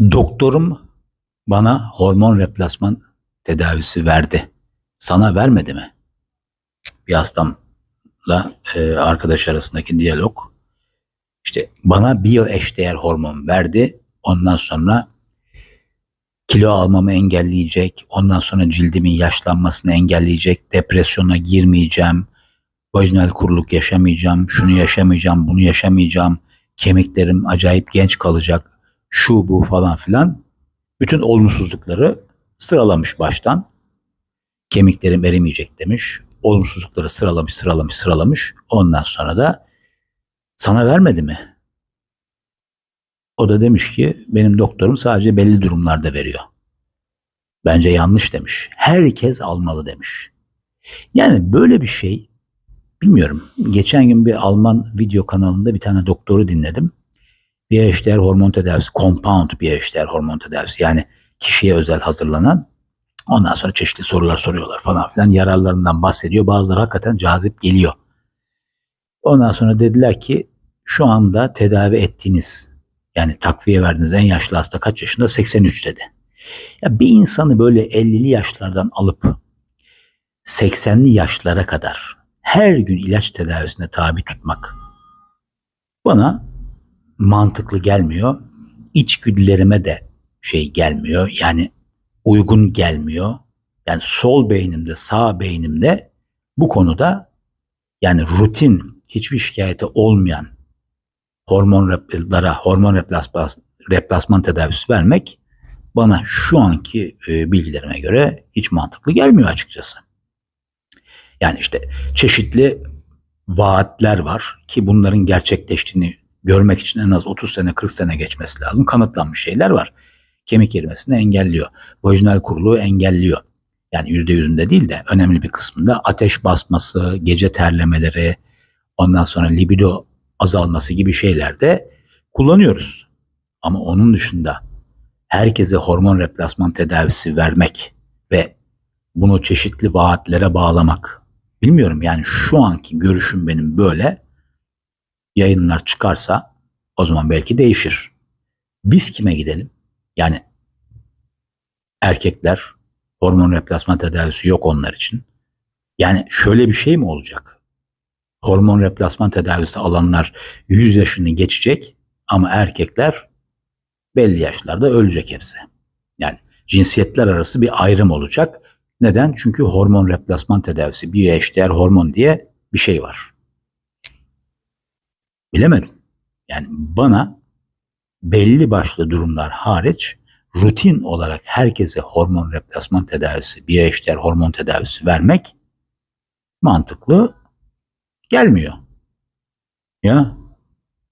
Doktorum bana hormon replasman tedavisi verdi. Sana vermedi mi? Bir hastamla e, arkadaş arasındaki diyalog. İşte bana biyoeşdeğer hormon verdi. Ondan sonra kilo almamı engelleyecek. Ondan sonra cildimin yaşlanmasını engelleyecek. Depresyona girmeyeceğim. Vajinal kuruluk yaşamayacağım. Şunu yaşamayacağım. Bunu yaşamayacağım. Kemiklerim acayip genç kalacak şu bu falan filan bütün olumsuzlukları sıralamış baştan. Kemiklerim erimeyecek demiş. Olumsuzlukları sıralamış, sıralamış, sıralamış. Ondan sonra da sana vermedi mi? O da demiş ki benim doktorum sadece belli durumlarda veriyor. Bence yanlış demiş. Herkes almalı demiş. Yani böyle bir şey bilmiyorum. Geçen gün bir Alman video kanalında bir tane doktoru dinledim biyoeşdeğer hormon tedavisi, compound biyoeşdeğer hormon tedavisi yani kişiye özel hazırlanan ondan sonra çeşitli sorular soruyorlar falan filan yararlarından bahsediyor. Bazıları hakikaten cazip geliyor. Ondan sonra dediler ki şu anda tedavi ettiğiniz yani takviye verdiğiniz en yaşlı hasta kaç yaşında? 83 dedi. Ya bir insanı böyle 50'li yaşlardan alıp 80'li yaşlara kadar her gün ilaç tedavisine tabi tutmak bana mantıklı gelmiyor. İçgüdülerime de şey gelmiyor. Yani uygun gelmiyor. Yani sol beynimde, sağ beynimde bu konuda yani rutin hiçbir şikayeti olmayan hormonlara hormon replasman, tedavisi vermek bana şu anki e, bilgilerime göre hiç mantıklı gelmiyor açıkçası. Yani işte çeşitli vaatler var ki bunların gerçekleştiğini görmek için en az 30 sene 40 sene geçmesi lazım. Kanıtlanmış şeyler var. Kemik erimesini engelliyor. Vajinal kuruluğu engelliyor. Yani yüzde yüzünde değil de önemli bir kısmında ateş basması, gece terlemeleri, ondan sonra libido azalması gibi şeylerde kullanıyoruz. Ama onun dışında herkese hormon replasman tedavisi vermek ve bunu çeşitli vaatlere bağlamak. Bilmiyorum yani şu anki görüşüm benim böyle yayınlar çıkarsa o zaman belki değişir. Biz kime gidelim? Yani erkekler hormon replasman tedavisi yok onlar için. Yani şöyle bir şey mi olacak? Hormon replasman tedavisi alanlar 100 yaşını geçecek ama erkekler belli yaşlarda ölecek hepsi. Yani cinsiyetler arası bir ayrım olacak. Neden? Çünkü hormon replasman tedavisi, biyoeşdeğer hormon diye bir şey var. Bilemedim. Yani bana belli başlı durumlar hariç rutin olarak herkese hormon replasman tedavisi, biyoeşdeğer hormon tedavisi vermek mantıklı gelmiyor. Ya